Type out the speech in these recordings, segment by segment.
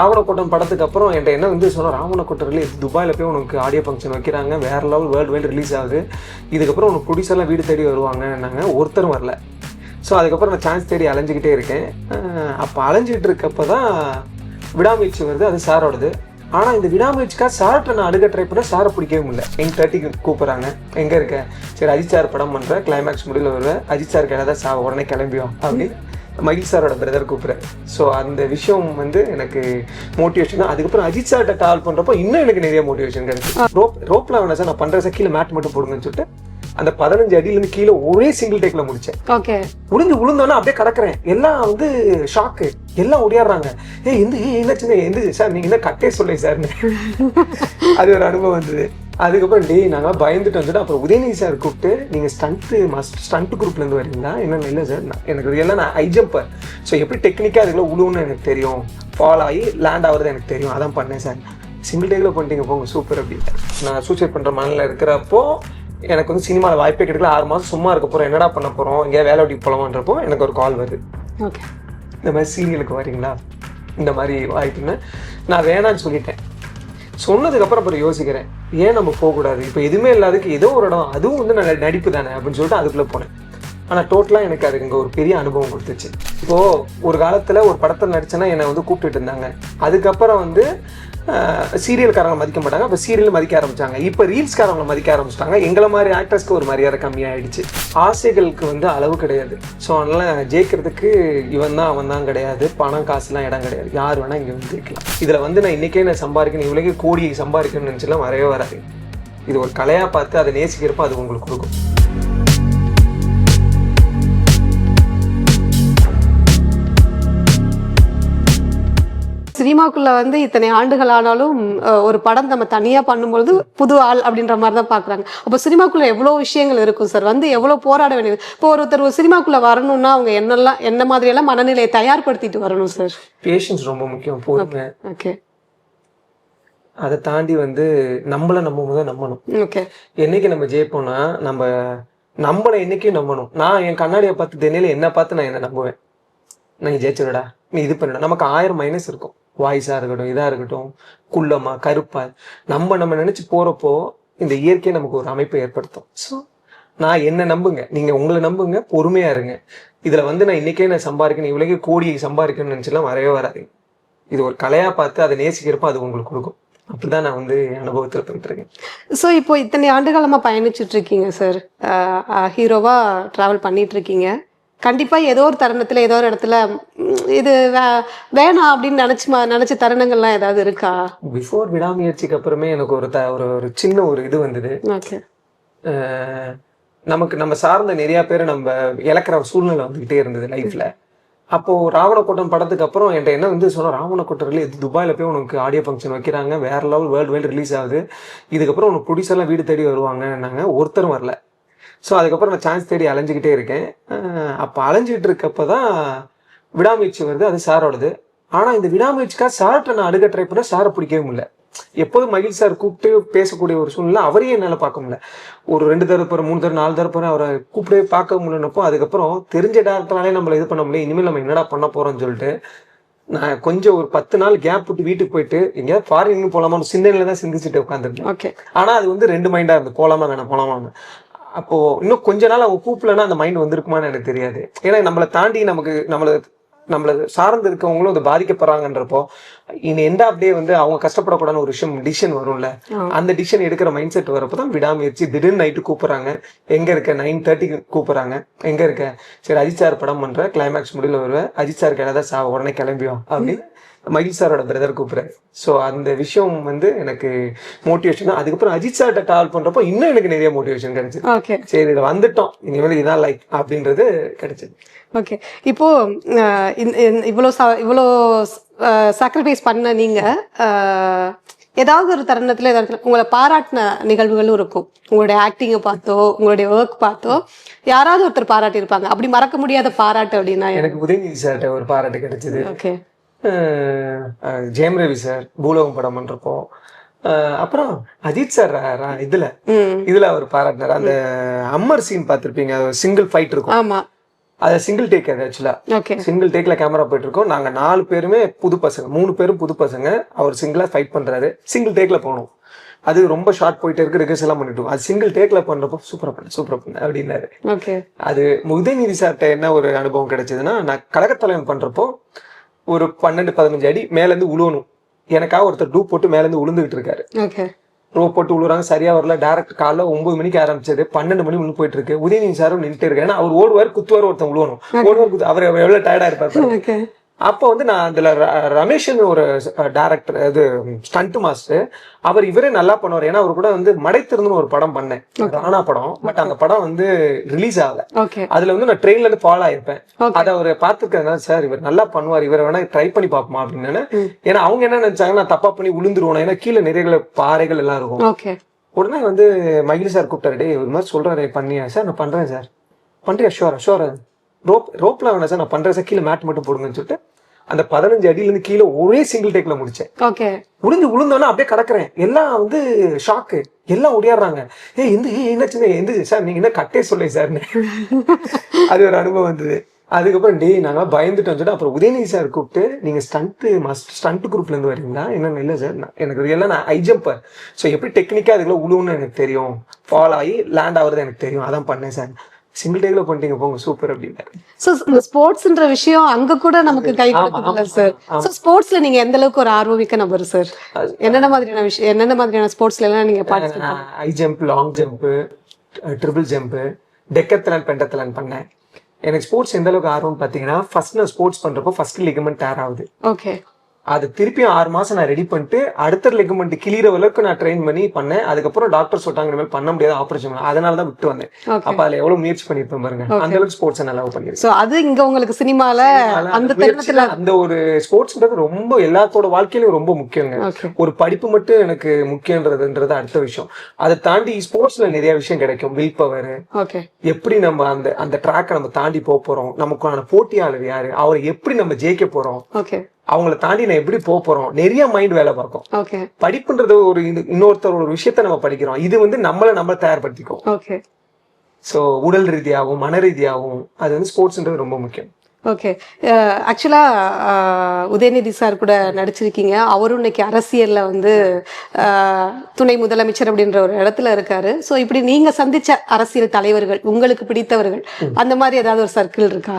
ராவணக்கூட்டம் படத்துக்கு அப்புறம் என்கிட்ட என்ன வந்து சொன்னால் ராவணக்கூட்டம் ரிலீஸ் துபாயில் போய் உனக்கு ஆடியோ ஃபங்க்ஷன் வைக்கிறாங்க. வேறு லெவல் வேர்ல்டு வைடு ரிலீஸ் ஆகுது. இதுக்கப்புறம் உனக்கு ப்ரொடியூசர்லாம் வீடு தேடி வருவாங்கன்னாங்க ஒருத்தரும் வரல. ஸோ அதுக்கப்புறம் நான் சான்ஸ் தேடி அலைஞ்சிக்கிட்டே இருக்கேன். அப்போ அலைஞ்சிக்கிட்டு இருக்கப்போ தான் விடாமுயற்சி வருது அது சாரோடது. ஆனால் இந்த விடாமுயற்சிக்காக சார்ட்ட நான் அடுக்க ட்ரை பண்ண சாரை பிடிக்கவே முடியல. என் தேர்ட்டிக்கு கூப்பிட்றாங்க. எங்கே இருக்க? சரி அஜித் சார் படம் பண்ணுறேன் கிளைமேக்ஸ் முடியல வருவேன். அஜித் சார் கேட்டதா சா உடனே கிளம்பியோம் அப்படி. மகிழ் சாரோட பிரதர் கூப்பிட்றேன். ஸோ அந்த விஷயம் வந்து எனக்கு மோட்டிவேஷன் தான். அதுக்கப்புறம் அஜித் சார்கிட்ட கால் பண்ணுறப்போ இன்னும் எனக்கு நிறைய மோட்டிவேஷன் கிடைச்சு. ரோப் ரோப்பில் வேணா சார் நான் பண்ணுற சார் கீழே மேட் மட்டும் போடுங்கன்னு சொல்லிட்டு அந்த பதினஞ்சு அடியிலேருந்து கீழே ஒரே சிங்கிள் டேக்கில் முடிச்சேன். ஓகே உளுந்து உளுந்தோன்னா அப்படியே கடக்குறேன். எல்லாம் வந்து ஷாக்கு எல்லாம் ஓடியாடுறாங்க. ஏ எந்த ஏ என்னாச்சுங்க எந்த சார் நீங்க என்ன கட்டே சொல்லை சார்னு அது ஒரு அனுபவம் வந்தது. அதுக்கப்புறம் டேய் நாங்கள் பயந்துட்டு வந்துட்டு அப்புறம் உதயநிதி சார் கூப்பிட்டு நீங்கள் ஸ்டண்ட்டு மாஸ்டர் ஸ்டண்ட் குரூப்லேருந்து வரீங்களா? என்ன இல்லை சார்? நான் எனக்கு எல்லாம் நான் ஐ ஜம்பர் ஸோ எப்படி டெக்னிக்காக அதுக்குள்ள உழுவுன்னு எனக்கு தெரியும். ஃபால் ஆகி லேண்ட் ஆகுறது எனக்கு தெரியும். அதான் பண்ணேன் சார். சிங்கிள் டேக்கில் பண்ணிட்டீங்க போங்க சூப்பர் அப்படின்ட்டு. நான் சூசைட் பண்ணுற மனநில இருக்கிறப்போ எனக்கு வந்து சினிமாவில் வாய்ப்பே கிடைக்கல. ஆறு மாதம் சும்மா இருக்க போகிறோம் என்னடா பண்ண போகிறோம் எங்கேயா வேலை வெட்டிக்கு போகலாமான்றப்போ எனக்கு ஒரு கால் வருது. ஓகே இந்த மாதிரி சீரியலுக்கு வரீங்களா? இந்த மாதிரி வாய்ப்புன்னு. நான் வேணான்னு சொல்லிட்டேன். சொன்னதுக்கப்புறம் அப்புறம் யோசிக்கிறேன். ஏன் நம்ம போகக்கூடாது? இப்போ எதுவுமே இல்லாததுக்கு ஏதோ ஒரு இடம் அதுவும் வந்து நான் நடிப்பு தானே அப்படின்னு சொல்லிட்டு அதுக்குள்ளே போனேன். ஆனால் டோட்டலாக எனக்கு அது இங்கே ஒரு பெரிய அனுபவம் கொடுத்துச்சு. இப்போது ஒரு காலத்தில் ஒரு படத்தில் நடிச்சேன்னா என்னை வந்து கூப்பிட்டுட்டு இருந்தாங்க. அதுக்கப்புறம் வந்து சீரியல்காரங்க மதிக்க மாட்டாங்க அப்போ சீரியல் மதிக்க ஆரம்பிச்சாங்க. இப்போ ரீல்ஸ்காரங்களை மதிக்க ஆரம்பிச்சிட்டாங்க. எங்களை மாதிரி ஆக்டர்ஸ்க்கு ஒரு மரியாதை கம்மியாயிடுச்சு. ஆசைகளுக்கு வந்து அளவு கிடையாது. ஸோ அதனால் ஜெயிக்கிறதுக்கு இவன் தான் அவன் தான் கிடையாது. பணம் காசுலாம் இடம் கிடையாது. யார் வேணால் இங்கே வந்து ஜெயிக்கலாம். இதில் வந்து நான் இன்றைக்கே நான் சம்பாதிக்கணும். இவ்வளோக்கே கோடியை சம்பாதிக்கணும்னு நினச்சலாம் வரவே வராது. இது ஒரு கலையாக பார்த்து அதை நேசிக்கிறப்ப அது உங்களுக்கு கொடுக்கும். சினிமாக்குள்ள வந்து இத்தனை ஆண்டுகள் ஆனாலும் ஒரு படம் நம்ம தனியா பண்ணும்பொழுது புது ஆள் அப்படின்ற மாதிரி தான் பாக்குறாங்க. அப்போ சினிமாக்குள்ள எவ்வளவு விஷயங்கள் இருக்கும் சார்? வந்து எவ்வளவு போராட வேண்டியது? இப்போ ஒருத்தர் ஒரு சினிமாக்குள்ள வரணும்னா அவங்க என்னெல்லாம் என்ன மாதிரி எல்லாம் மனநிலையை தயார்படுத்திட்டு வரணும் சார்? பேஷன்ஸ் ரொம்ப முக்கியம். பொறுமை. ஓகே. அதை தாண்டி வந்து நம்மளை நம்ம முதல் நம்பணும். ஓகே. என்னைக்கு நம்ம ஜெயிப்போம்னா நம்ம நம்மளை என்னைக்கும் நம்பணும். நான் என் கண்ணாடியை பார்த்து தினையில என்ன பார்த்து நான் என்ன நம்புவேன். நீ ஜெயிச்சிடடா நீ இது பண்ணிட. நமக்கு ஆயிரம் மைனஸ் இருக்கும். வாய்ஸாக இருக்கட்டும் இதாக இருக்கட்டும் குள்ளமாக கருப்பாக நம்ம நம்ம நினச்சி போகிறப்போ இந்த இயற்கையை நமக்கு ஒரு அமைப்பை ஏற்படுத்தும். ஸோ நான் என்ன நம்புங்க. நீங்கள் உங்களை நம்புங்க. பொறுமையாக இருங்க. இதில் வந்து நான் இன்னைக்கே நான் சம்பாதிக்கணும். இவ்வளோக்கே கோடியை சம்பாதிக்கணும்னு நினச்சிலாம் வரவே வராது. இது ஒரு கலையாக பார்த்து அதை நேசிக்கிறப்ப அது உங்களுக்கு கொடுக்கும். அப்படிதான் நான் வந்து அனுபவத்தில் போயிட்டு ஸோ இப்போ இத்தனை ஆண்டுகாலமா பயணிச்சுட்டு இருக்கீங்க சார் ஹீரோவாக ட்ராவல் பண்ணிட்டு இருக்கீங்க. கண்டிப்பா ஏதோ ஒரு தருணத்துல ஏதோ ஒரு இடத்துல இது வேணாம் அப்படின்னு நினைச்சு நினைச்ச தருணங்கள்லாம் ஏதாவது இருக்கா? பிஃபோர் விடாமுயற்சிக்கு அப்புறமே எனக்கு ஒரு த ஒரு ஒரு சின்ன ஒரு இது வந்தது. ஓகே. நமக்கு நம்ம சார்ந்த நிறைய பேர் நம்ம இழக்கிற சூழ்நிலை வந்துகிட்டே இருந்தது லைஃப்ல. அப்போ ராவணக்கோட்டம் படத்துக்கு அப்புறம் என்கிட்ட என்ன வந்து சொன்னா ராவணக்கோட்டம் ரிலீஸ் துபாயில் போய் உனக்கு ஆடியோ ஃபங்க்ஷன் வைக்கிறாங்க வேற லெவல் வேர்ல்டு வைடு ரிலீஸ் ஆகுது. இதுக்கப்புறம் உனக்கு ப்ரொடியூசர்லாம் வீடு தேடி வருவாங்கன்னாங்க. ஒருத்தரும் வரல. ஸோ அதுக்கப்புறம் நான் சான்ஸ் தேடி அலைஞ்சிக்கிட்டே இருக்கேன். அப்போ அலைஞ்சிட்டு இருக்கப்போ தான் விடாமுயற்சி வருது அது சாரோடது. ஆனால் இந்த விடாமுயற்சிக்காக சார்ட்ட நான் அடுக்க ட்ரை பண்ண சாரை பிடிக்கவே முடியல. எப்போதும் மகிழ் சார் கூப்பிட்டு பேசக்கூடிய ஒரு சூழ்நிலை அவரையும் என்னால் பார்க்க முடியல. ஒரு ரெண்டு தரப்பு மூணு தரம் நாலு தரப்பு அவரை கூப்பிட்டே பார்க்க முடியலனப்போ அதுக்கப்புறம் தெரிஞ்ச டேரக்டராலே நம்மளை இது பண்ண முடியல இனிமேல் நம்ம என்னடா பண்ண போறோம்னு சொல்லிட்டு நான் கொஞ்சம் ஒரு பத்து நாள் கேப் விட்டு வீட்டுக்கு போயிட்டு எங்கேயாவது ஃபாரின் போலாமான்னு சிந்தனையில தான் சிந்திச்சுட்டு உட்காந்துருந்தேன் ஓகே ஆனா அது வந்து ரெண்டு மைண்டா இருந்து போலாமா வேணாம் போலாமான்னு. அப்போ இன்னும் கொஞ்ச நாள் அவங்க கூப்பிடலன்னா அந்த மைண்ட் வந்திருக்குமான்னு எனக்கு தெரியாது. ஏன்னா நம்மளை தாண்டி நமக்கு நம்மள நம்மள சார்ந்து இருக்கவங்களும் அது பாதிக்கப்படுறாங்கன்றப்போ இனி எந்த அப்படியே வந்து அவங்க கஷ்டப்படக்கூடாதுன்னு ஒரு விஷயம் டிசிஷன் வரும்ல. அந்த டிசிஷன் எடுக்கிற மைண்ட் செட் வரப்போ தான் விடாமுயற்சி. திடீர்னு நைட்டு கூப்பிடுறாங்க. எங்க இருக்க? நைன் தேர்ட்டிக்கு கூப்பிடுறாங்க. எங்க இருக்க? சரி அஜித் சார் படம் பண்ற கிளைமேக்ஸ் முடியல வருவேன். அஜித் சார் கேட்டதா சா உடனே கிளம்பியும் அப்படின்னு மகிழ் சாரோட பிரதர் கூப்பிடுறாரு ஸோ அந்த விஷயம் வந்து எனக்கு மோட்டிவேஷன் தான். அதுக்கப்புறம் அஜித் சார்கிட்ட கால் பண்றப்போ இன்னும் எனக்கு நிறைய மோட்டிவேஷன் கிடைச்சது. சரி இது வந்துட்டோம். இனிமேல் இதுதான் லைக் அப்படின்றது கிடைச்சது. ஓகே இப்போ இவ்வளோ இவ்வளோ சாக்ரிஃபைஸ் பண்ண நீங்க அஹ், ஏதாவது ஒரு தருணத்துல ஏதாவது உங்களை பாராட்டின நிகழ்வுகளும் இருக்கும். உங்களுடைய ஆக்டிங்கை பார்த்தோ உங்களுடைய ஒர்க் பார்த்தோ யாராவது ஒருத்தர் பாராட்டி இருப்பாங்க அப்படி மறக்க முடியாத பாராட்டு அப்படின்னா எனக்கு உதயநிதி சார்கிட்ட ஒரு பாராட்டு கிடைச்சது. ஓகே ஜெயம் ரவி சார் பூலோகம் படம் அஹ் அப்புறம் அஜித் சார் இதுல. இதுல அவர் பாராட்டினார்? அந்த அம்மர் சீன் பார்த்திருப்பீங்க சிங்கிள் ஃபைட் இருக்கும். ஆமா. அது சிங்கிள் டேக் அது ஆக்சுவலா சிங்கிள் டேக்ல கேமரா போயிட்டு இருக்கோம். நாங்க நாலு பேருமே புது பசங்க மூணு பேரும் புது பசங்க. அவர் சிங்கிளா ஃபைட் பண்றாரு. சிங்கிள் டேக்ல போகணும் அது ரொம்ப ஷார்ட் போயிட்டே இருக்கு ரிகர்ஸ் எல்லாம் பண்ணிட்டு. அது சிங்கிள் டேக்ல பண்றப்போ சூப்பரா பண்ண சூப்பரா பண்ண அப்படின்னாரு. ஓகே. அது உதயநிதி சார்ட்ட என்ன ஒரு அனுபவம் கிடைச்சதுன்னா நான் கழகத்தலைவன் பண்றப்போ ஒரு பன்னெண்டு பதினஞ்சு அடி மேல இருந்து உழுவணும். எனக்காக ஒருத்தர் டூப் போட்டு மேல இருந்து உளுந்துகிட்டு இருக்காரு ரோ போட்டு விழுறாங்க சரியா வரல. டேரக்ட் காலைல ஒன்பது மணிக்கு ஆரம்பிச்சது. பன்னெண்டு மணி முன்னு போயிட்டு இருக்கு உதயநிதி சாரும் நின்றுட்டு இருக்கு ஏன்னா அவர் ஓடுவார் குத்துவார் ஒருத்தன் விழுவணும் ஓடுவார் குத்து அவர் எவ்வளவு டயர்டா இருப்பார் அப்போ வந்து நான் அதுல ரமேஷ்னு ஒரு டேரக்டர் இது ஸ்டண்ட் மாஸ்டர் அவர் இவரே நல்லா பண்ணுவார். ஏன்னா அவர் கூட வந்து மடைத்திருந்துன்னு ஒரு படம் பண்ணேன். ராணா படம். பட் அந்த படம் வந்து ரிலீஸ் ஆகல. அதுல வந்து நான் ட்ரெயின்ல இருந்து ஃபாலோ ஆயிருப்பேன். அதை அவர் பார்த்துருக்கேன் சார் இவர் நல்லா பண்ணுவார். இவரை வேணா ட்ரை பண்ணி பார்ப்போமா? அப்படின்னு. ஏன்னா அவங்க என்ன நினைச்சாங்க நான் தப்பா பண்ணி விழுந்துருவோம் ஏன்னா கீழே நிறைய பாறைகள் எல்லாம் இருக்கும். உடனே வந்து மகிழ் சார் கூப்பிட்டாரு டேய் ஒரு மாதிரி சொல்றாரு பண்ணியா? சார் நான் பண்றேன் சார். பண்றியா? ஷோரா ஷோரா ரோப் ரோப்ல வேணாம் சார். நான் பண்றேன் சார். கீழே மேட் மட்டும் போடுங்கன்னு சொல்லிட்டு அந்த பதினஞ்சு அடியில இருந்து கீழே ஒரே சிங்கிள் டேக்ல முடிச்சேன். ஓகே உளுந்து விழுந்தோன்னா அப்படியே கடக்குறேன். எல்லாம் வந்து ஷாக்கு எல்லாம் ஒடியாடுறாங்க ஏ எந்த ஏ என்னாச்சுங்க எந்த சார் நீங்க என்ன கட்டே சொல்லே சார்னு. அது ஒரு அனுபவம் வந்தது. அதுக்கப்புறம் டேய் நாங்க பயந்துட்டோம் சொல்லிட்டு அப்புறம் உதயநிதி சார் கூப்பிட்டு நீங்க ஸ்டண்ட் மஸ்ட் ஸ்டண்ட் குரூப்ல இருந்து வரீங்களா? என்னன்னு இல்லை சார். எனக்கு எல்லாம் நான் ஐ ஜம்பர் ஸோ எப்படி டெக்னிக்கா அதுக்குள்ள உழுவுன்னு எனக்கு தெரியும். ஃபால் ஆகி லேண்ட் ஆகுறது எனக்கு தெரியும். அதான் பண்ணேன் சார். சிங்கிள் டேக்ல பண்ணிட்டீங்க போங்க சூப்பர் அப்படின்னாரு. சோ ஸ்போர்ட்ஸ்ன்ற விஷயம் அங்க கூட நமக்கு கை ஆமா, சார். சோ ஸ்போர்ட்ஸ்ல நீங்க எந்த அளவுக்கு ஒரு ஆர்வமிக்க நபர் சார் என்னென்ன மாதிரியான விஷயம் என்னென்ன மாதிரியான ஸ்போர்ட்ஸ்ல எல்லாம் நீங்க participate high jump long jump triple jump decathlon pentathlon பண்ணேன். எனக்கு ஸ்போர்ட்ஸ் எந்த அளவுக்கு ஆர்வம்னு பார்த்தீங்கன்னா ஃபர்ஸ்ட் நான் ஸ்போர்ட்ஸ் பண்றப்போ ஃபர்ஸ்ட் லிகமெண்ட் டேர் ஆகுது. ஓகே அது திருப்பியும் ஆறு மாசம் நான் ரெடி பண்ணிட்டு அடுத்த லிகமெண்ட் கிளியிற அளவுக்கு நான் ட்ரெயின் பண்ணி பண்ணேன். அதுக்கப்புறம் டாக்டர் சொல்லிட்டாங்க இனிமேல் பண்ண முடியாது ஆபரேஷன் அதனால தான் விட்டு வந்தேன். அப்ப அதுல எவ்வளவு முயற்சி பண்ணிருப்பேன் பாருங்க. அந்த அளவுக்கு ஸ்போர்ட்ஸ் நல்லா பண்ணிருக்கேன் சோ அது இங்க உங்களுக்கு சினிமால அந்த தருணத்துல அந்த ஒரு ஸ்போர்ட்ஸ்ன்றது ரொம்ப எல்லாத்தோட வாழ்க்கையிலும் ரொம்ப முக்கியங்க. ஒரு படிப்பு மட்டும் எனக்கு முக்கியன்றதுன்றது அடுத்த விஷயம். அதை தாண்டி ஸ்போர்ட்ஸ்ல நிறைய விஷயம் கிடைக்கும். வில் பவர் எப்படி நம்ம அந்த அந்த ட்ராக்கை நம்ம தாண்டி போக போறோம்? நமக்கான போட்டியாளர் யாரு? அவரை எப்படி நம்ம ஜெயிக்க போறோம்? ஓகே அவங்கள தாண்டி நான் எப்படி போக போறோம்? நிறைய மைண்ட் வேலை பார்க்கும். ஓகே படிப்புன்றது ஒரு இன்னொருத்தர் ஒரு விஷயத்த நம்ம படிக்கிறோம். இது வந்து நம்மளை நம்ம தயார்படுத்திக்கும். ஓகே ஸோ உடல் ரீதியாகவும் மன ரீதியாகவும் அது வந்து ஸ்போர்ட்ஸ்ன்றது ரொம்ப முக்கியம். ஓகே ஆக்சுவலா உதயநிதி சார் கூட நடிச்சிருக்கீங்க. அவரும் இன்னைக்கு அரசியல்ல வந்து அஹ், துணை முதலமைச்சர் அப்படின்ற ஒரு இடத்துல இருக்காரு. ஸோ இப்படி நீங்க சந்திச்ச அரசியல் தலைவர்கள் உங்களுக்கு பிடித்தவர்கள் அந்த மாதிரி ஏதாவது ஒரு சர்க்கிள் இருக்கா?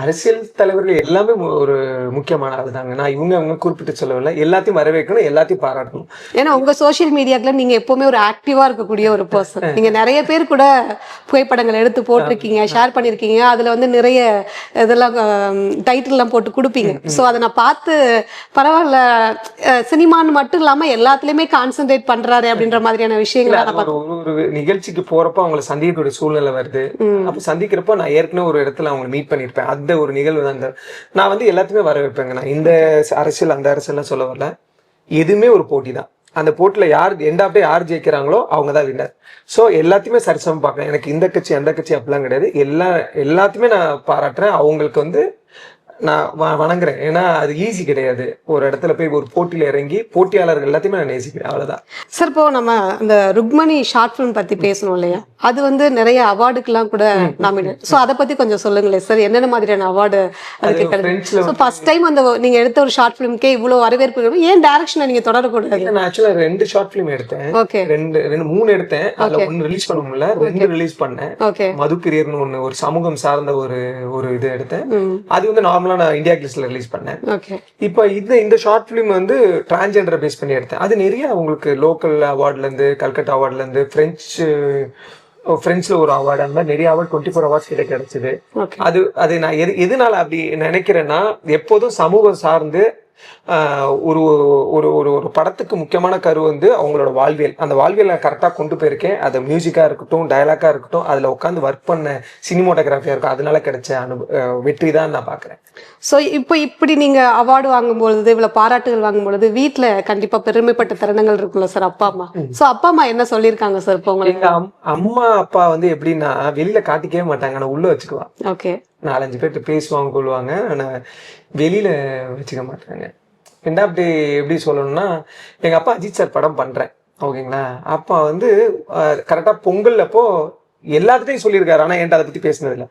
அரசியல் தலைவர்கள் எல்லாமே ஒரு முக்கியமான ஆள் தாங்க நான் இவங்க அவங்க குறிப்பிட்டு சொல்லவில்லை எல்லாத்தையும் வரவேற்கணும் எல்லாத்தையும் பாராட்டணும். ஏன்னா உங்க சோஷியல் மீடியாக்குள்ள நீங்க எப்பவுமே ஒரு ஆக்டிவா இருக்கக்கூடிய ஒரு பர்சன் நீங்க நிறைய பேர் கூட புகைப்படங்கள் எடுத்து போட்டிருக்கீங்க ஷேர் பண்ணிருக்கீங்க. அதுல வந்து நிறைய இதெல்லாம் டைட்டில் எல்லாம் போட்டு கொடுப்பீங்க. சோ அதை நான் பார்த்து பரவாயில்ல சினிமான்னு மட்டும் இல்லாம எல்லாத்துலயுமே கான்சென்ட்ரேட் பண்றாரு அப்படின்ற மாதிரியான விஷயங்களை நான் ஒரு ஒரு ஒரு நிகழ்ச்சிக்கு போறப்போ அவங்கள சந்திக்கக்கூடிய சூழ்நிலை வருது. அப்ப சந்திக்கிறப்போ நான் ஏற்கனவே ஒரு இடத்துல அவங்களை மீட் பண்ணிருப்பேன். அந்த ஒரு நிகழ்வு தான் அந்த நான் வந்து எல்லாத்தையுமே வரவேற்பேங்க நான். இந்த அரசியல் அந்த அரசியல்லாம் சொல்ல வரல. எதுவுமே ஒரு போட்டி தான். அந்த போட்டியில் யார் எண்ட் ஆஃப் டே யார் ஜெயிக்கிறாங்களோ அவங்க தான் வின்னர் ஸோ எல்லாத்தையுமே சரிசமம் பார்க்குறேன் எனக்கு இந்த கட்சி அந்த கட்சி அப்படிலாம் கிடையாது. எல்லா எல்லாத்தையுமே நான் பாராட்டுறேன். அவங்களுக்கு வந்து நான் வணங்குறேன். ஏன்னா அது ஈஸி கிடையாது. ஒரு இடத்துல போய் ஒரு போட்டியில இறங்கி போட்டியாளர்கள் எல்லாத்தையுமே நான் நேசிக்கிறேன். அவ்வளவுதான். சார் இப்போ நம்ம அந்த ருக்மணி ஷார்ட் ஃபிலிம் பத்தி பேசணும் இல்லையா? அது வந்து நிறைய அவார்டுக்கெல்லாம் கூட நாமினேட் ஸோ அதை பத்தி கொஞ்சம் சொல்லுங்களேன் சார். என்னென்ன மாதிரியான அவார்டு அதுக்கு ஸோ ஃபர்ஸ்ட் டைம் அந்த நீங்க எடுத்த ஒரு ஷார்ட் ஃபிலிம்க்கே இவ்வளவு வரவேற்பு. ஏன் டைரக்ஷனை நீங்க தொடரக்கூடாது? நான் ஆக்சுவலா ரெண்டு ஷார்ட் ஃபிலிம் எடுத்தேன். ஓகே ரெண்டு ரெண்டு மூணு எடுத்தேன். அதுல ஒன்னு ரிலீஸ் பண்ண முடியல. ரெண்டு ரிலீஸ் பண்ணேன். ஓகே மது பிரியர்னு ஒண்ணு ஒரு சமூகம் சார்ந்த ஒரு ஒரு இது எடுத்தேன். அது வந்து நார்மலா நான் இந்தியா கிளிஸ்ல ரிலீஸ் பண்ணேன். ஓகே இப்போ இந்த இந்த ஷார்ட் ஃபிலிம் வந்து டிரான்ஜெண்டரை பேஸ் பண்ணி எடுத்தேன். அது நிறைய உங்களுக்கு லோக்கல் அவார்ட்ல இருந்து கல்கட்டா அவார்ட்ல இருந்து பிரெஞ்சு பிரெஞ்சில் ஒரு அவார்டு அந்த மாதிரி நிறைய அவார்ட் டுவெண்ட்டி ஃபோர் அவார்ட்ஸ் கிட்ட கிடைச்சது. அது அது நான் எது எதனால அப்படி நினைக்கிறேன்னா எப்போதும் சமூகம் சார்ந்து ஒரு ஒரு ஒரு ஒரு படத்துக்கு முக்கியமான கரு வந்து அவங்களோட வாழ்வியல். அந்த வாழ்வியலை கரெக்டாக கொண்டு போயிருக்கேன். அது மியூசிக்காக இருக்கட்டும் டயலாக்காக இருக்கட்டும் அதில் உட்காந்து ஒர்க் பண்ண சினிமோட்டோகிராஃபியாக இருக்கும். அதனால கிடைச்ச அனு வெற்றி தான் நான் பார்க்குறேன். ஸோ இப்போ இப்படி நீங்க அவார்டு வாங்கும்பொழுது இவ்வளவு பாராட்டுகள் வாங்கும்பொழுது வீட்ல கண்டிப்பா பெருமைப்பட்ட தருணங்கள் இருக்குல்ல சார் அப்பா அம்மா. ஸோ அப்பா அம்மா என்ன சொல்லியிருக்காங்க சார் இப்போ உங்களுக்கு? அம்மா அப்பா வந்து எப்படின்னா வெளியில காட்டிக்கவே மாட்டாங்க. ஆனா உள்ள வச்சுக்குவான் ஓகே நாலஞ்சு பேர்கிட்ட பேசுவாங்க கொள்வாங்க ஆனால் வெளியில் வச்சுக்க மாட்டாங்க. என்ன அப்படி எப்படி சொல்லணும்னா எங்கள் அப்பா அஜித் சார் படம் பண்ணுறேன் ஓகேங்களா? அப்பா வந்து கரெக்டாக பொங்கல் அப்போ எல்லாத்துட்டையும் சொல்லியிருக்காரு. ஆனா என்கிட்ட அதை பத்தி பேசினது இல்ல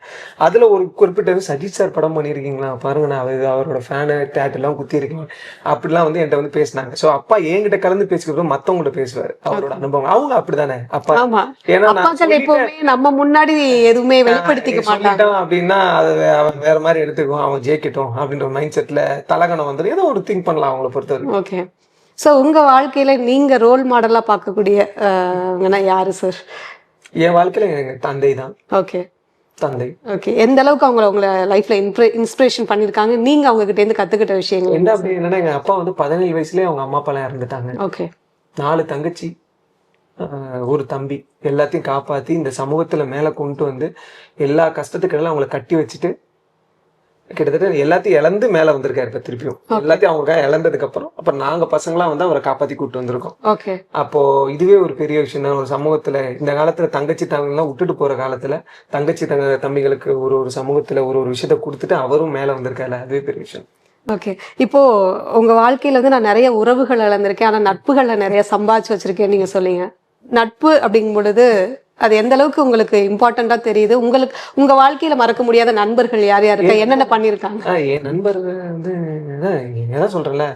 அதுல ஒரு குறிப்பிட்ட சஜித் சார் படம் பண்ணியிருக்கீங்களா? பாருங்க நான் அவர் அவரோட ஃபேனு எல்லாம் குத்தி இருக்கீங்க அப்படிலாம் வந்து என்கிட்ட வந்து பேசினாங்க. சோ அப்பா என்கிட்ட கலந்து பேசிக்கிறப்ப மத்தவங்கள்ட்ட பேசுவாரு. அவரோட அனுபவம் அவங்க அப்படிதானே? அப்பா ஏன்னா நம்ம முன்னாடி எதுவுமே வெளிப்படுத்திக்க சொல்லிட்டான் அப்படின்னா அது அவன் வேற மாதிரி எடுத்துக்குவான். அவன் ஜெயிக்கட்டும் அப்படின்ற மைண்ட் செட்ல தலகணம் வந்துடும் ஏதோ ஒரு திங்க் பண்ணலாம் அவங்கள பொறுத்தவரைக்கும். ஓகே சோ உங்க வாழ்க்கையில நீங்க ரோல் மாடலா பார்க்கக்கூடிய யாரு சார் என் வாழ்க்கையில எங்க தந்தை தான். ஓகே தந்தை. ஓகே எந்த அளவுக்கு அவங்கள உங்களை லைஃப்ல இன்ஸ்பிரேஷன் பண்ணிருக்காங்க? நீங்க அவங்க கிட்ட இருந்து கத்துக்கிட்ட விஷயங்கள் என்ன அப்படி என்னன்னா எங்க அப்பா வந்து பதினேழு வயசுலயே அவங்க அம்மா அப்பா இறந்துட்டாங்க. ஓகே நாலு தங்கச்சி ஒரு தம்பி. எல்லாத்தையும் காப்பாத்தி இந்த சமூகத்துல மேல கொண்டு வந்து எல்லா கஷ்டத்துக்கெல்லாம் அவங்கள கட்டி வச்சுட்டு கிட்டத்தட்ட எல்லாத்தையும் இழந்து மேல வந்திருக்காரு இப்ப திருப்பியும். எல்லாத்தையும் அவங்க இழந்ததுக்கு அப்புறம் அப்புறம் நாங்க பசங்களாம் வந்து அவரை காப்பாத்தி கூட்டு வந்திருக்கோம். ஓகே அப்போ இதுவே ஒரு பெரிய விஷயம் தான். ஒரு சமூகத்துல இந்த காலத்துல தங்கச்சி தம்பிலாம் விட்டுட்டு போற காலத்துல தங்கச்சி தங்க தம்பிகளுக்கு ஒரு ஒரு சமூகத்துல ஒரு ஒரு விஷயத்த கொடுத்துட்டு அவரும் மேல வந்திருக்காரு. அதுவே பெரிய விஷயம். ஓகே இப்போ உங்க வாழ்க்கையில வந்து நான் நிறைய உறவுகள் இழந்திருக்கேன். ஆனா நட்புகளை நிறைய சம்பாதிச்சு வச்சிருக்கேன் நீங்க சொல்லிங்க. நட்பு அப்படிங்கும் பொழுது அது எந்த அளவுக்கு உங்களுக்கு இம்பார்ட்டண்டா தெரியுது? உங்களுக்கு உங்க வாழ்க்கையில மறக்க முடியாத நண்பர்கள் யார் யார் இருக்கா? என்னென்ன பண்ணிருக்காங்க? என் நண்பர்கள் வந்து என்னதான் சொல்றேன்ல?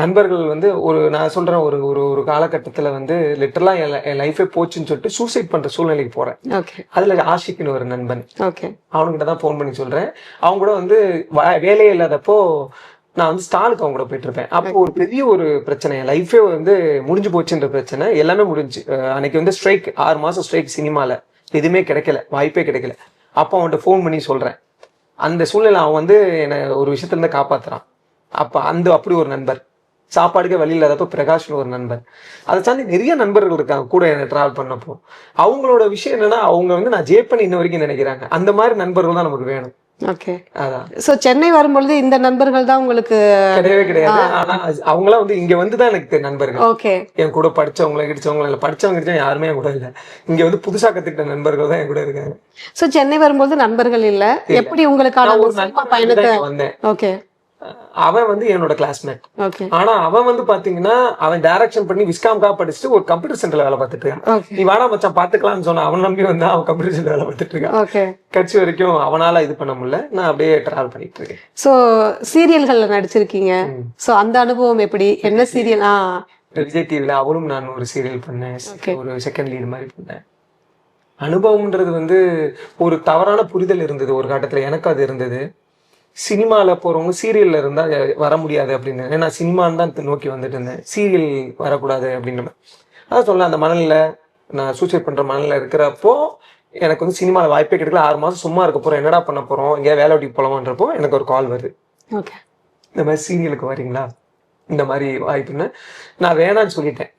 நண்பர்கள் வந்து ஒரு நான் சொல்றேன் ஒரு ஒரு ஒரு காலகட்டத்துல வந்து லிட்டரலா என் லைஃபே போச்சுன்னு சொல்லிட்டு சூசைட் பண்ற சூழ்நிலைக்கு போறேன். ஓகே அதுல ஆஷிக்னு ஒரு நண்பன். ஓகே அவனுக்கிட்ட தான் ஃபோன் பண்ணி சொல்றேன். அவங்க கூட வந்து வேலையே இல்லாதப்போ நான் வந்து ஸ்டாலுக்கு அவங்க கூட போயிட்டு இருப்பேன் அப்போ ஒரு பெரிய ஒரு பிரச்சனை. லைஃபே வந்து முடிஞ்சு போச்சுன்ற பிரச்சனை. எல்லாமே முடிஞ்சு. அன்னைக்கு வந்து ஸ்ட்ரைக் ஆறு மாசம் ஸ்ட்ரைக் சினிமால. எதுவுமே கிடைக்கல. வாய்ப்பே கிடைக்கல. அப்போ அவன்கிட்ட ஃபோன் பண்ணி சொல்றேன். அந்த சூழ்நிலை அவன் வந்து என்னை ஒரு விஷயத்துல இருந்து காப்பாத்துறான். அப்போ அந்த அப்படி ஒரு நண்பர். சாப்பாடுக்கே வழி இல்லாதப்போ பிரகாஷ்னு ஒரு நண்பர். அதை சார்ந்து நிறைய நண்பர்கள் இருக்காங்க. கூட என்னை டிராவல் பண்ணப்போ. அவங்களோட விஷயம் என்னன்னா அவங்க வந்து நான் ஜே பண்ணி இன்ன வரைக்கும் நினைக்கிறாங்க. அந்த மாதிரி நண்பர்கள் தான் நமக்கு வேணும். ஓகே அதான். சோ சென்னை வரும்பொழுது இந்த நண்பர்கள் தான் உங்களுக்கு கிடையவே கிடையாது. ஆனா அவங்களாம் வந்து இங்க வந்து தான் எனக்கு நண்பர்கள். ஓகே என் கூட படிச்சவங்கள கிடிச்சவங்கள இல்ல படிச்சவங்க கிடிச்சவங்க யாருமே என் கூட இல்ல. இங்க வந்து புதுசா கத்துக்கிட்ட நண்பர்கள் தான் என் கூட இருக்காங்க. சோ சென்னை வரும்போது நண்பர்கள் இல்ல. எப்படி உங்களுக்கான ஒரு பயணத்தை வந்தேன். ஓகே அவன் வந்து என்னோட கிளாஸ்மேட் ஆனா அவன் வந்து பாத்தீங்கன்னா அவன் டைரக்ஷன் பண்ணி விஸ்காம்கா படிச்சுட்டு ஒரு கம்ப்யூட்டர் சென்டர்ல வேலை பார்த்துட்டு இருக்கான். நீ வாடா மச்சான் பாத்துக்கலாம்னு சொன்ன அவன் நம்பி வந்தா அவன் கம்ப்யூட்டர் சென்டர் வேலை பார்த்துட்டு இருக்கான். கட்சி வரைக்கும் அவனால இது பண்ண முடியல. நான் அப்படியே டிராவல் பண்ணிட்டு இருக்கேன். சோ சீரியல்கள்ல நடிச்சிருக்கீங்க. சோ அந்த அனுபவம் எப்படி? என்ன சீரியல்? ஆ. விஜய் டிவில அவளும் நான் ஒரு சீரியல் பண்ணேன். ஒரு செகண்ட் லீடு மாதிரி பண்ணேன். அனுபவம்ன்றது வந்து ஒரு தவறான புரிதல் இருந்தது ஒரு காலத்துல எனக்கு அது இருந்தது. சினிமால போறவங்க சீரியல்ல இருந்தா வர முடியாது அப்படின்னு. ஏன்னா சினிமான்னு தான் நோக்கி வந்துட்டு இருந்தேன். சீரியல் வரக்கூடாது அப்படின்னு அதான் சொல்ல அந்த மணல்ல நான் சூசைட் பண்ற மணல்ல இருக்கிறப்போ எனக்கு வந்து சினிமால வாய்ப்பே கிடைக்கல. ஆறு மாசம் சும்மா இருக்க போறோம் என்னடா பண்ண போறோம்? எங்கேயா வேலை வெட்டிக்கு போலாமான்றப்போ எனக்கு ஒரு கால் வருது. ஓகே இந்த மாதிரி சீரியலுக்கு வரீங்களா? இந்த மாதிரி வாய்ப்புன்னு. நான் வேணான்னு சொல்லிட்டேன்.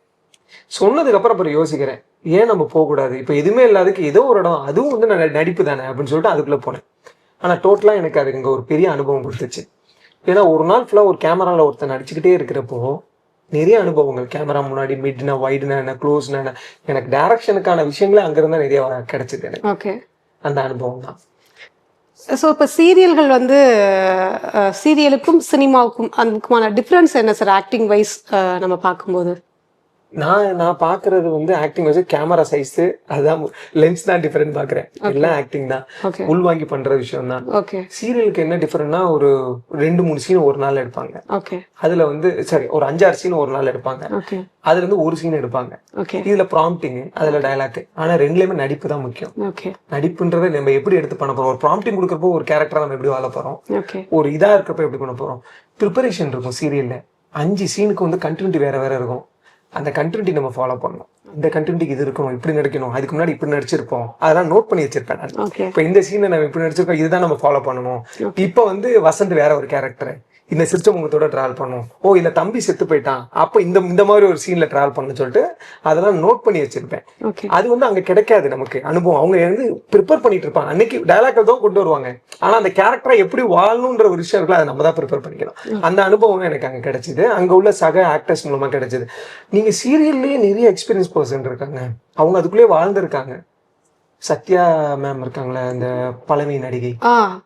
சொன்னதுக்கு அப்புறம் அப்புறம் யோசிக்கிறேன். ஏன் நம்ம போகக்கூடாது? இப்போ எதுவுமே இல்லாததுக்கு ஏதோ ஒரு இடம். அதுவும் வந்து நான் நடிப்பு தானே அப்படின்னு சொல்லிட்டு அதுக்குள்ள போனேன். ஆனா டோட்டலா எனக்கு அது இங்க ஒரு பெரிய அனுபவம் கொடுத்துச்சு. ஏன்னா ஒரு நாள் ஃபுல்லா ஒரு கேமரால ஒருத்தன் நடிச்சுக்கிட்டே இருக்கிறப்போ நிறைய அனுபவங்கள். கேமரா முன்னாடி மிட்னா வைடுனா என்ன க்ளோஸ்னா என்ன. எனக்கு டைரக்ஷனுக்கான விஷயங்களே அங்கிருந்தா நிறைய கிடைச்சது எனக்கு. ஓகே அந்த அனுபவம் தான். ஸோ இப்போ சீரியல்கள் வந்து சீரியலுக்கும் சினிமாவுக்கும் அதுக்குமான டிஃப்ரென்ஸ் என்ன சார் ஆக்டிங் வைஸ் நம்ம பார்க்கும்போது? நான் நான் பாக்குறது வந்து ஆக்டிங் வச்சு கேமரா சைஸ் அதுதான் லென்ஸ் தான் டிஃபரெண்ட் பாக்குறேன். எல்லாம் ஆக்டிங் தான். ஓகே உள்வாங்கி பண்ற விஷயம் தான் சீரியலுக்கு என்ன டிஃபரெண்ட்னா ஒரு ரெண்டு மூணு சீன் ஒரு நாள் எடுப்பாங்க. அதுல வந்து சரி ஒரு அஞ்சாறு சீன் ஒரு நாள் எடுப்பாங்க. அதுல இருந்து ஒரு சீன் எடுப்பாங்க. இதுல ப்ராம்ப்டிங் அதுல டயலாக் ஆனா ரெண்டுலயுமே நடிப்பு தான் முக்கியம். நடிப்புன்றதை நம்ம எப்படி எடுத்து பண்ண போறோம்? ஒரு ப்ராம்ப்டிங் கொடுக்கறப்போ ஒரு கேரக்டரா நம்ம எப்படி வாழ போறோம்? ஒரு இதா இருக்கப்ப எப்படி பண்ண போறோம்? ப்ரிப்பரேஷன் இருக்கும் சீரியல்ல அஞ்சு சீனுக்கு வந்து கண்டினியூட்டி வேற வேற இருக்கும். அந்த கண்டினியூட்டி நம்ம ஃபாலோ பண்ணணும். இந்த கண்டினியூட்டிக்கு இது இருக்கணும் இப்படி நடிக்கணும் அதுக்கு முன்னாடி இப்படி நடிச்சிருப்போம். அதெல்லாம் நோட் பண்ணி வச்சிருப்பேன் நான். இப்போ இந்த சீனை நம்ம இப்படி நடிச்சிருக்கோம் இதுதான் நம்ம ஃபாலோ பண்ணணும். இப்போ வந்து வசந்த் வேற ஒரு கேரக்டர் இந்த சிஸ்ட முகத்தோட டிராவல் பண்ணும். ஓ இல்ல தம்பி செத்து போயிட்டான். அப்போ இந்த இந்த மாதிரி ஒரு சீன்ல டிராவல் பண்ணு சொல்லிட்டு அதெல்லாம் நோட் பண்ணி வச்சிருப்பேன். அது வந்து அங்க கிடைக்காது நமக்கு. அனுபவம். அவங்க வந்து ப்ரிப்பேர் பண்ணிட்டு இருப்பாங்க. அன்னைக்கு டயலாக்கள் தான் கொண்டு வருவாங்க. ஆனா அந்த கேரக்டரை எப்படி வாழணுன்ற ஒரு விஷயம் இருக்குல்ல அதை நம்ம தான் ப்ரிப்பேர் பண்ணிக்கணும். அந்த அனுபவம் எனக்கு அங்க கிடைச்சது. அங்க உள்ள சக ஆக்டர்ஸ் மூலமா கிடைச்சது. நீங்க சீரியல்லயே நிறைய எக்ஸ்பீரியன்ஸ் பர்சன் இருக்காங்க. அவங்க அதுக்குள்ளேயே வாழ்ந்திருக்காங்க. சத்யா மேம் இருக்காங்களே அந்த பழமை நடிகை.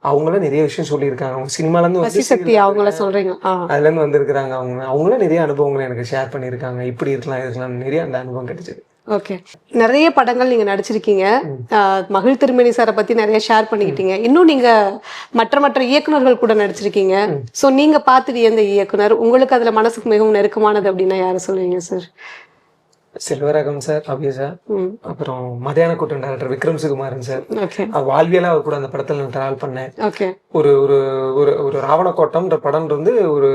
அவங்களும் நிறைய விஷயம் சொல்லியிருக்காங்க. அவங்க சினிமால இருந்து சக்தி அவங்கள சொல்றீங்க. அதுல இருந்து வந்திருக்கிறாங்க அவங்க. அவங்களும் நிறைய அனுபவங்களை எனக்கு ஷேர் பண்ணியிருக்காங்க. இப்படி இருக்கலாம் இருக்கலாம். நிறைய அந்த அனுபவம் கிடைச்சது. ஓகே. நிறைய படங்கள் நீங்க நடிச்சிருக்கீங்க. மகிழ் திருமணி சாரை பத்தி நிறைய ஷேர் பண்ணிக்கிட்டீங்க. இன்னும் நீங்க மற்ற மற்ற இயக்குனர்கள் கூட நடிச்சிருக்கீங்க. சோ நீங்க பார்த்து வியந்த இயக்குனர்? உங்களுக்கு அதுல மனசுக்கு மிகவும் நெருக்கமானது அப்படின்னா யாரை சொல்லுவீங்க சார் செல்வரகம் சார் அபிய சார் ம். அப்புறம் மதியான கூட்டம் டேரக்டர் விக்ரம் சுகுமாரன் சார். வாழ்வியலா அவர் கூட அந்த படத்துல நான் டிராவல் பண்ணேன். ஒரு ஒரு ஒரு ஒரு ராவணக்கோட்டம்ன்ற படம் வந்து ஒரு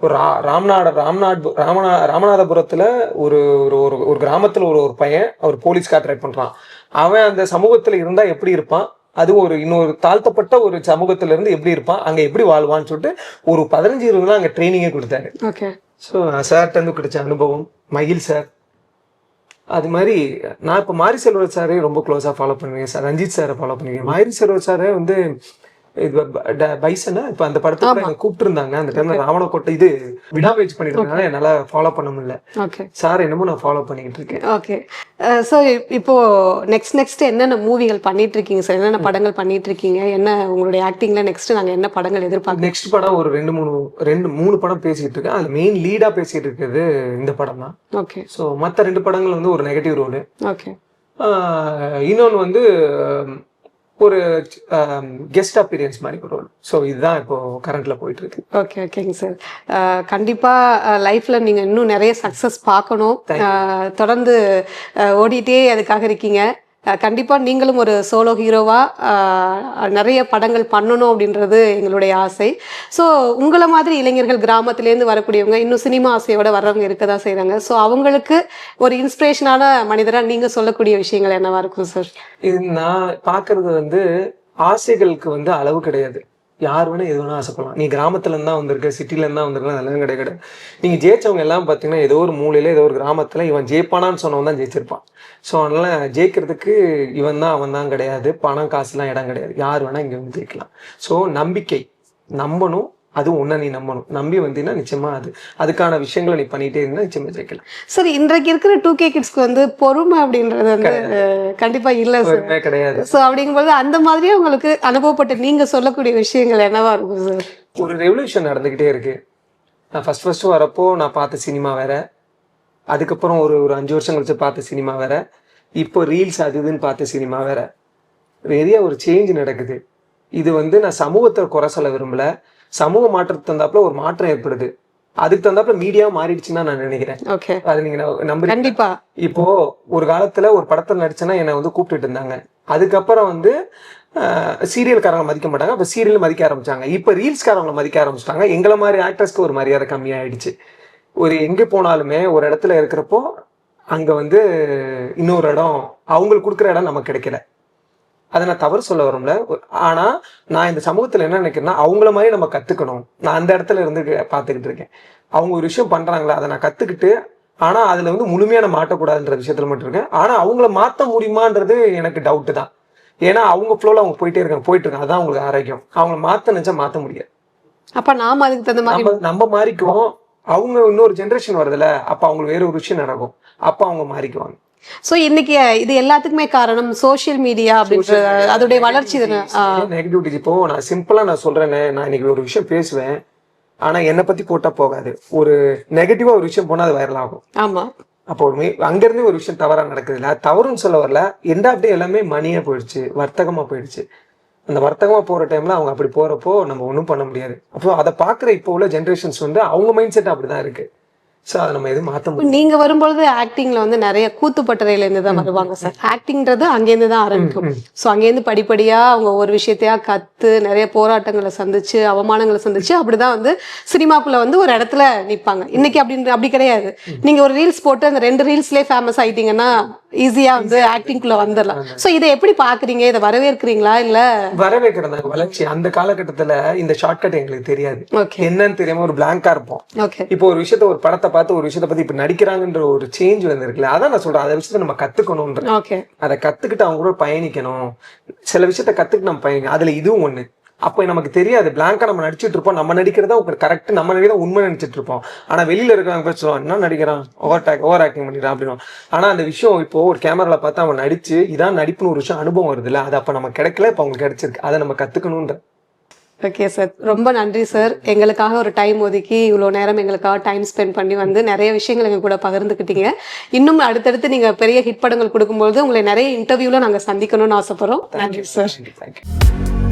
ஒரு ராமநாட ராம்நாட் ராமநா ராமநாதபுரத்துல ஒரு ஒரு ஒரு கிராமத்துல ஒரு ஒரு பையன் அவர் போலீஸ்கார் ட்ரை பண்றான். அவன் அந்த சமூகத்துல இருந்தா எப்படி இருப்பான்? அது ஒரு இன்னொரு தாழ்த்தப்பட்ட ஒரு சமூகத்துல இருந்து எப்படி இருப்பான்? அங்க எப்படி வாழ்வான்னு சொல்லிட்டு ஒரு பதினஞ்சு இருபது நாள் அங்க ட்ரைனிங்கே கொடுத்தாரு. ஓகே. ஸோ சார்ட்ட இருந்து கிடைச்ச அனுபவம் மகிழ் சார் அது மாதிரி நான் இப்போ மாரி செல்வர் சாரே ரொம்ப க்ளோஸாக ஃபாலோ பண்ணுவேன். சார் ரஞ்சித் சாரை ஃபாலோ பண்ணுவேன். மாரி செல்வர் சாரே வந்து இது பைசனா இப்போ அந்த படத்துல என்னை கூப்பிட்டுருந்தாங்க. அந்த டைம்ல ராவணக்கோட்டை இது விடாமுயற்சி பண்ணிட்டு என்னால் ஃபாலோ பண்ண முடியல. சார் என்னமோ நான் ஃபாலோ பண்ணிக்கிட்டு இருக்கேன். ஓகே ஸோ இப்போ நெக்ஸ்ட் நெக்ஸ்ட் என்னென்ன மூவிகள் பண்ணிட்டு இருக்கீங்க சார் என்னென்ன படங்கள் பண்ணிட்டு இருக்கீங்க என்ன உங்களுடைய ஆக்டிங்ல நெக்ஸ்ட் நாங்க என்ன படங்கள் எதிர்பார்க்க நெக்ஸ்ட் படம் ஒரு ரெண்டு மூணு ரெண்டு மூணு படம் பேசிக்கிட்டு இருக்கேன். அது மெயின் லீடா பேசிட்டு இருக்கிறது இந்த படம் தான். ஓகே ஸோ மற்ற ரெண்டு படங்கள் வந்து ஒரு நெகட்டிவ் ரோலு ஓகே இன்னொன்று வந்து ஒரு கெஸ்ட் அப்பீரியன்ஸ் மாதிரி ஒரு ரோல் ஸோ இதுதான் இப்போ கரண்ட்ல போயிட்டு இருக்கு ஓகே ஓகேங்க சார் கண்டிப்பாக லைஃப்பில் நீங்கள் இன்னும் நிறைய சக்ஸஸ் பார்க்கணும். அஹ், தொடர்ந்து ஓடிட்டே அதுக்காக இருக்கீங்க. கண்டிப்பாக நீங்களும் ஒரு சோலோ ஹீரோவாக நிறைய படங்கள் பண்ணணும் அப்படின்றது எங்களுடைய ஆசை. ஸோ உங்களை மாதிரி இளைஞர்கள் கிராமத்துலேருந்து வரக்கூடியவங்க இன்னும் சினிமா ஆசையோட வர்றவங்க இருக்க தான் செய்கிறாங்க ஸோ அவங்களுக்கு ஒரு இன்ஸ்பிரேஷனான மனிதராக நீங்கள் சொல்லக்கூடிய விஷயங்கள் என்னவா இருக்கும் சார் இது நான் பார்க்குறது வந்து ஆசைகளுக்கு வந்து அளவு கிடையாது. யார் வேணா எது வேணா ஆசைப்படலாம் நீ கிராமத்துலேருந்து தான் வந்திருக்க சிட்டிலேருந்து வந்திருக்கலாம் அதெல்லாம் கிடையாது கிடையாது. நீங்கள் ஜெயிச்சவங்க எல்லாம் பார்த்தீங்கன்னா ஏதோ ஒரு மூலையில் ஏதோ ஒரு கிராமத்தில் இவன் ஜெயிப்பானான்னு சொன்னவன் தான் ஜெயிச்சிருப்பான். ஸோ அதனால் ஜெயிக்கிறதுக்கு இவன் தான் அவன் தான் கிடையாது. பணம் காசுலாம் இடம் கிடையாது. யார் வேணா இங்கே வந்து ஜெயிக்கலாம். ஸோ நம்பிக்கை. நம்பணும் அது உன்னை நீ நம்பணும். நம்பி வந்தீங்கன்னா நிச்சயமா அது. அதுக்கான விஷயங்களை நீ பண்ணிட்டே இருந்தா நிச்சயமா ஜெயிக்கலாம். சார் இன்றைக்கு இருக்கிற டூ கே கிட்ஸ்க்கு வந்து பொறுமை அப்படின்றது வந்து கண்டிப்பா இல்லை சார் கிடையாது. ஸோ அப்படிங்கும்போது அந்த மாதிரியே உங்களுக்கு அனுபவப்பட்டு நீங்க சொல்லக்கூடிய விஷயங்கள் என்னவா இருக்கும் சார் ஒரு ரெவல்யூஷன் நடந்துக்கிட்டே இருக்கு. நான் ஃபர்ஸ்ட் ஃபர்ஸ்ட் வரப்போ நான் பார்த்த சினிமா வேற. அதுக்கப்புறம் ஒரு ஒரு அஞ்சு வருஷம் கழிச்சு பார்த்த சினிமா வேற. இப்போ ரீல்ஸ் அது இதுன்னு பார்த்த சினிமா வேற. நிறைய ஒரு சேஞ்ச் நடக்குது. இது வந்து நான் சமூகத்தை குறை சொல்ல விரும்பல. சமூக மாற்றத்துக்கு தந்தாப்புல ஒரு மாற்றம் ஏற்படுது. அதுக்கு தந்தாப்புல மீடியா மாறிடுச்சுன்னு தான் நான் நினைக்கிறேன். ஓகே அது நீங்க நம்புறீங்க கண்டிப்பா. இப்போ ஒரு காலத்துல ஒரு படத்துல நடிச்சேன்னா என்னை வந்து கூப்பிட்டுட்டு இருந்தாங்க. அதுக்கப்புறம் வந்து சீரியல்காரங்களை மதிக்க மாட்டாங்க. அப்ப சீரியல் மதிக்க ஆரம்பிச்சாங்க. இப்ப ரீல்ஸ்காரங்களை மதிக்க ஆரம்பிச்சிட்டாங்க. எங்களை மாதிரி ஆக்டர்ஸ்க்கு ஒரு மரியாதை கம்மியாயிடுச்சு. ஒரு எங்க போனாலுமே ஒரு இடத்துல இருக்கிறப்போ அங்க வந்து இன்னொரு இடம் அவங்களுக்கு கொடுக்குற இடம் நமக்கு கிடைக்கல. அதை நான் தவறு சொல்ல வரும்ல. ஆனா நான் இந்த சமூகத்துல என்ன நினைக்கிறேன்னா அவங்கள மாதிரி நம்ம கத்துக்கணும். நான் அந்த இடத்துல இருந்து பார்த்துக்கிட்டு இருக்கேன். அவங்க ஒரு விஷயம் பண்றாங்களா அதை நான் கத்துக்கிட்டு ஆனா அதுல வந்து முழுமையா நான் மாட்டக்கூடாதுன்ற விஷயத்துல மட்டும் இருக்கேன். ஆனா அவங்கள மாத்த முடியுமான்றது எனக்கு டவுட் தான். ஏன்னா அவங்க ஃப்ளோல அவங்க போயிட்டே இருக்காங்க போயிட்டு இருக்காங்க. அதான் அவங்களுக்கு ஆரோக்கியம். அவங்கள மாத்த நினைச்சா மாத்த முடியாது. அப்ப நாம அதுக்கு தகுந்த மாதிரி நம்ம நம்ம மாறிக்குவோம். அவங்க இன்னொரு ஜென்ரேஷன் வருதுல்ல அப்ப அவங்களுக்கு வேற ஒரு விஷயம் நடக்கும். அப்ப அவங்க மாறிக்குவாங்க. சோ இன்னைக்கு இது எல்லாத்துக்குமே காரணம் சோஷியல் மீடியா அப்படின்ற அதோடைய வளர்ச்சி தானே? நெகட்டிவிட்டி இப்போ நான் சிம்பிளா நான் சொல்றேனே நான் இன்னைக்கு ஒரு விஷயம் பேசுவேன் ஆனா என்னை பத்தி போட்டா போகாது. ஒரு நெகட்டிவா ஒரு விஷயம் போனா அது வைரல் ஆகும். ஆமா. அப்போ ஒரு அங்கிருந்து ஒரு விஷயம் தவறா நடக்குது இல்ல தவறுன்னு சொல்ல வரல ஆஃப் டே எல்லாமே மணியா போயிடுச்சு வர்த்தகமா போயிடுச்சு. அந்த வர்த்தகமா போற டைம்ல அவங்க அப்படி போறப்போ நம்ம ஒன்றும் பண்ண முடியாது. அப்போ அதை பாக்குற இப்போ உள்ள ஜென்ரேஷன்ஸ் வந்து அவங்க மைண்ட் செட் அப்படிதான் இருக்கு. ஸோ அதை நம்ம எதுவும் மாத்த முடியாது. நீங்க வரும்பொழுது ஆக்டிங்ல வந்து நிறைய கூத்துப்பட்டறையில இருந்து தான் வருவாங்க சார். ஆக்டிங்ன்றது அங்கேருந்து தான் ஆரம்பிக்கும் ஸோ அங்கேருந்து படிப்படியா அவங்க ஒரு விஷயத்தையா கத்து நிறைய போராட்டங்களை சந்திச்சு அவமானங்களை சந்திச்சு அப்படிதான் வந்து சினிமாக்குள்ள வந்து ஒரு இடத்துல நிப்பாங்க. இன்னைக்கு அப்படின்ற அப்படி கிடையாது. நீங்க ஒரு ரீல்ஸ் போட்டு அந்த ரெண்டு ரீல்ஸ்லயே ஃபேமஸ் ஆயிட்டீங்கன்னா ஈஸியா வந்து ஆக்டிங்குள்ள வந்துடலாம். ஸோ இதை எப்படி பாக்குறீங்க இதை வரவேற்கிறீங்களா? இல்ல? வரவேற்கிறதாங்க வளர்ச்சி. அந்த காலகட்டத்துல இந்த ஷார்ட்கட் எங்களுக்கு தெரியாது. என்னன்னு தெரியாம ஒரு பிளாங்கா இருப்போம். இப்போ ஒரு விஷயத்த ஒரு படத்தை பார்த்து ஒரு விஷயத்தை பத்தி இப்ப நடிக்கிறாங்கன்ற ஒரு சேஞ்ச் வந்திருக்குல்ல அதான் நான் சொல்றேன். அந்த விஷயத்த நம்ம கத்துக்கணும்ன்ற. ஓகே அதை கத்துக்கிட்டு அவங்க கூட பயணிக்கணும். சில விஷயத்த கத்துக்கிட்டு நம்ம பயணிக்கணும். அதுல இதுவும் ஒண்ணு. அப்போ நமக்கு தெரியாது. பிளாங்கா நம்ம நடிச்சிட்டு இருப்போம். நம்ம நடிக்கிறதா கரெக்ட் நம்ம நடிக்கிறதா உண்மை நினைச்சிட்டு இருப்போம். ஆனா வெளியில இருக்கிறவங்க பேர் சொல்லுவாங்க என்ன நடிக்கிறான்? ஓவர் டேக் ஓவர் ஆக்டிங் பண்ணிடுறான் அப்படின்னு ஆனா அந்த விஷயம் இப்போ ஒரு கேமரால பார்த்து அவன் நடிச்சு இதான் நடிப்புன்னு ஒரு விஷயம் அனுபவம் வருதுல்ல. அது அப்ப நமக்கு கிடைக்கல இப்ப அவங்களுக்கு கிடைச்சிருக்கு. அதை நம்ம கத்துக்கணும்ன்ற ஓகே சார் ரொம்ப நன்றி சார் எங்களுக்காக ஒரு டைம் ஒதுக்கி இவ்வளோ நேரம் எங்களுக்காக டைம் ஸ்பெண்ட் பண்ணி வந்து நிறைய விஷயங்கள் எங்க கூட பகிர்ந்துக்கிட்டீங்க இன்னும் அடுத்தடுத்து நீங்க பெரிய ஹிட் படங்கள் கொடுக்கும்போது உங்களை நிறைய இன்டர்வியூல நாங்க சந்திக்கணும்னு ஆசைப்படுறோம். நன்றி சார் தேங்க்யூ